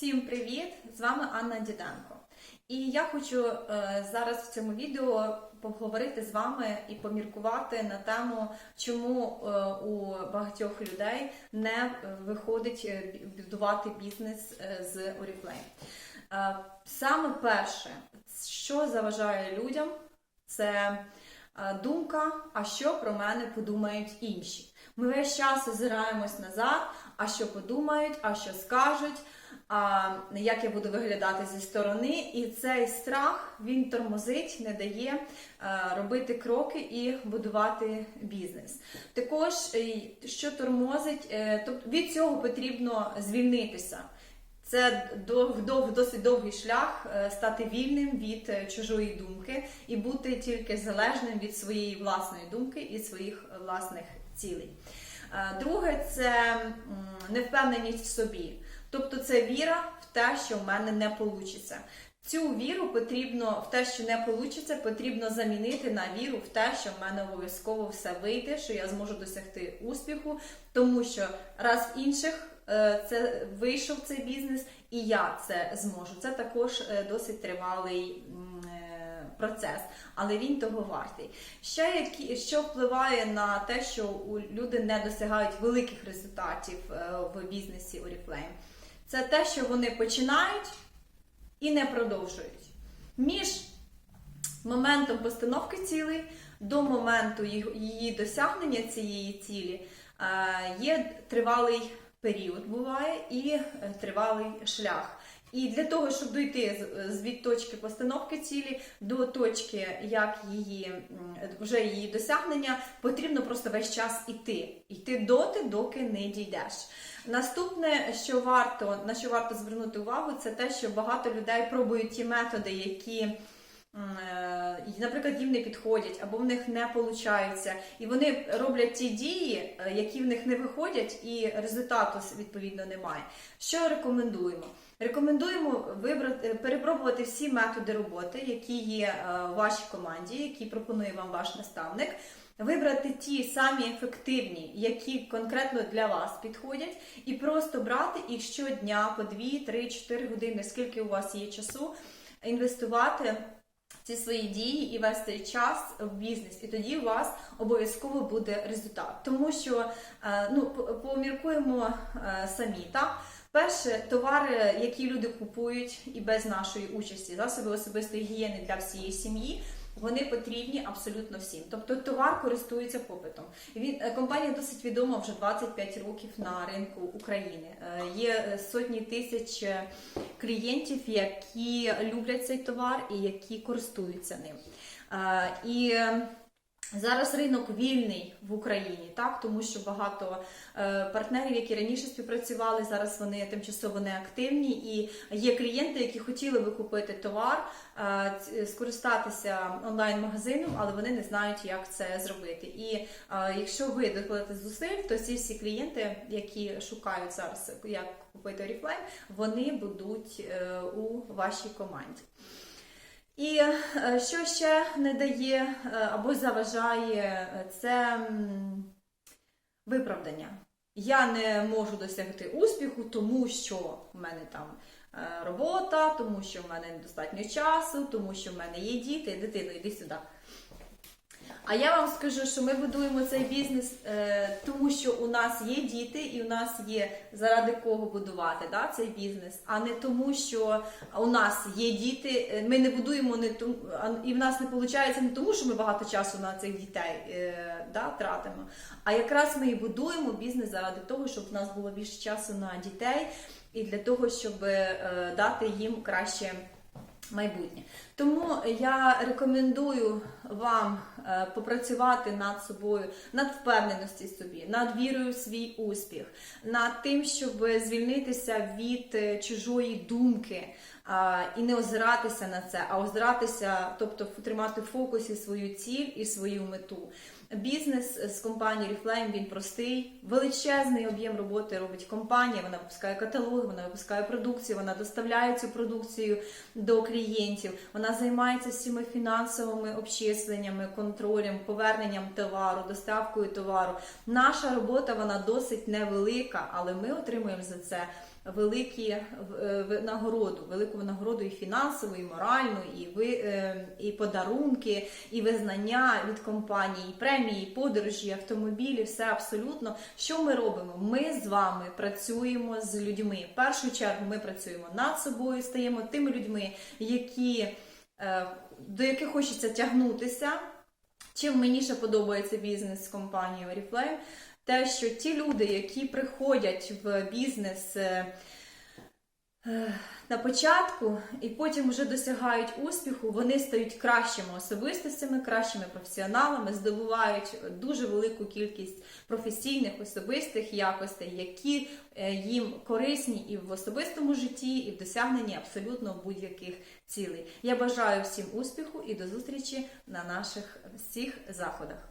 Всім привіт! З вами Анна Діденко. І я хочу е, зараз в цьому відео поговорити з вами і поміркувати на тему, чому е, у багатьох людей не виходить е, будувати бізнес з Oriflame. Саме перше, що заважає людям, це думка, а що про мене подумають інші. Ми весь час озираємось назад, а що подумають, а що скажуть, а як я буду виглядати зі сторони. І цей страх він тормозить, не дає е, робити кроки і будувати бізнес. Також е, що тормозить, е, тобто від цього потрібно звільнитися. Це дов, дов, досить довгий шлях стати вільним від чужої думки і бути тільки залежним від своєї власної думки і своїх власних цілей. Е, Друге це невпевненість в собі. Тобто це віра в те, що в мене не вийде. Цю віру потрібно в те, що не вийде, потрібно замінити на віру в те, що в мене обов'язково все вийде, що я зможу досягти успіху, тому що раз інших е, це вийшов цей бізнес, і я це зможу. Це також е, досить тривалий процес, але він того вартий. Ще які що впливає на те, що люди не досягають великих результатів е, в бізнесі Oriflame? Це те, що вони починають і не продовжують. Між моментом постановки цілей до моменту її досягнення цієї цілі е, є тривалий період, буває, і тривалий шлях. І для того, щоб з від точки постановки цілі до точки, як її вже її досягнення, потрібно просто весь час іти. Йти доти, доки не дійдеш. Наступне, що варто на що варто звернути увагу, це те, що багато людей пробують ті методи, які. Е, Наприклад, їм не підходять або в них не виходить, і вони роблять ті дії, е, які в них не виходять, і результату відповідно немає. Що рекомендуємо? Рекомендуємо вибрати е, перепробувати всі методи роботи, які є в вашій команді, які пропонує вам ваш наставник. Вибрати ті самі ефективні, які конкретно для вас підходять, і просто брати їх щодня по 2, 3, 4 години, скільки у вас є часу, інвестувати ці свої дії і вести час в бізнес. І тоді у вас обов'язково буде результат. Тому що е, ну, поміркуємо е, самі. Так? Перше, товари, які люди купують і без нашої участі, засоби особистої гігієни для всієї сім'ї. Вони потрібні абсолютно всім. Тобто товар користується попитом. Він е, компанія досить відома вже 25 років на ринку України. Е, Є е, сотні тисяч клієнтів, які люблять цей товар і які користуються ним. І Зараз ринок вільний в Україні, так тому що багато е, партнерів, які раніше співпрацювали, зараз вони тимчасово не активні, і є клієнти, які хотіли би купити товар, е, скористатися онлайн-магазином, але вони не знають, як це зробити. І е, якщо ви докладете зусиль, то ці всі клієнти, які шукають зараз, як купити Oriflame, вони будуть е, у вашій команді. І е, що ще не дає е, або заважає, е, це виправдання. Я не можу досягти успіху, тому що в мене там робота, тому що в мене недостатньо часу, тому що в мене є діти, дитино, йди сюди. А я вам скажу, що ми будуємо цей бізнес, е, тому що у нас є діти, і у нас є заради кого будувати да, цей бізнес, а не тому, що у нас є діти. Е, Ми не будуємо не тому, і в нас не виходить не тому, що ми багато часу на цих дітей е, да, тратимо. А якраз ми і будуємо бізнес заради того, щоб в нас було більше часу на дітей і для того, щоб е, дати їм краще майбутнє. Тому я рекомендую вам е, попрацювати над собою, над впевненості собі, над вірою в свій успіх, над тим, щоб звільнитися від е, чужої думки. І не озиратися на це, а озиратися, тобто тримати в фокусі свою ціль і свою мету. Бізнес з компанії Reflame, він простий, величезний об'єм роботи робить компанія. Вона випускає каталоги, вона випускає продукцію, вона доставляє цю продукцію до клієнтів. Вона займається всіми фінансовими обчисленнями, контролем, поверненням товару, доставкою товару. Наша робота вона досить невелика, але ми отримуємо за це великі е, нагороду, велику нагороду і фінансову, і моральну, і ви е, і подарунки, і визнання від компаній, і премії, і подорожі, і автомобілі, все абсолютно. Що ми робимо? Ми з вами працюємо з людьми. В першу чергу ми працюємо над собою, стаємо тими людьми, які е, до яких хочеться тягнутися. Чим мені ще подобається бізнес з компанією Oriflame, те, що ті люди, які приходять в бізнес е, на початку і потім вже досягають успіху, вони стають кращими особистостями, кращими професіоналами, здобувають дуже велику кількість професійних особистих якостей, які е, їм корисні і в особистому житті, і в досягненні абсолютно будь-яких цілей. Я бажаю всім успіху і до зустрічі на наших всіх заходах.